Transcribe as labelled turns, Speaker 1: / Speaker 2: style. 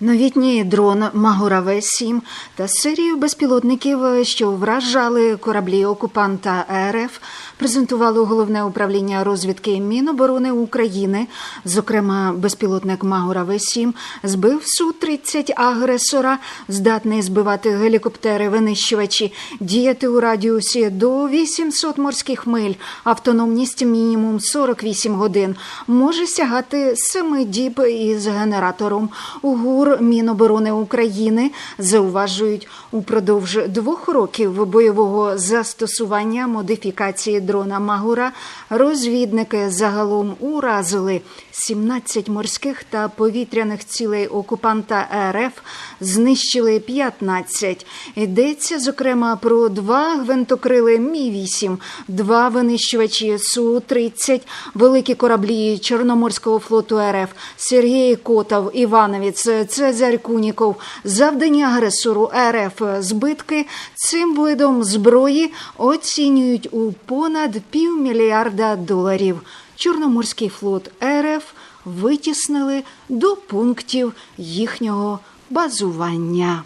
Speaker 1: Новітній дрон Магураве 7 та серію безпілотників, що вражали кораблі окупанта РФ, презентувало головне управління розвідки Міноборони України. Зокрема, безпілотник Магураве 7 збив су 30 агресора, здатний збивати гелікоптери, винищувачі, діяти у радіусі до 800 морських миль, автономність мінімум 48 годин, може сягати 7 діб із генератором. У ГУР Міноборони України зауважують упродовж двох років бойового застосування модифікації дрона Магура. Розвідники загалом уразили 17 морських та повітряних цілей окупанта РФ, знищили 15. Йдеться зокрема про два гвинтокрили Мі 8 два винищувачі Су 30 великі кораблі Чорноморського флоту РФ Сергій Котов, Івановець, Цезарь Куніков. завдання агресору РФ збитки цим видом зброї оцінюють у понад півмільярда доларів. Чорноморський флот РФ витіснили до пунктів їхнього базування.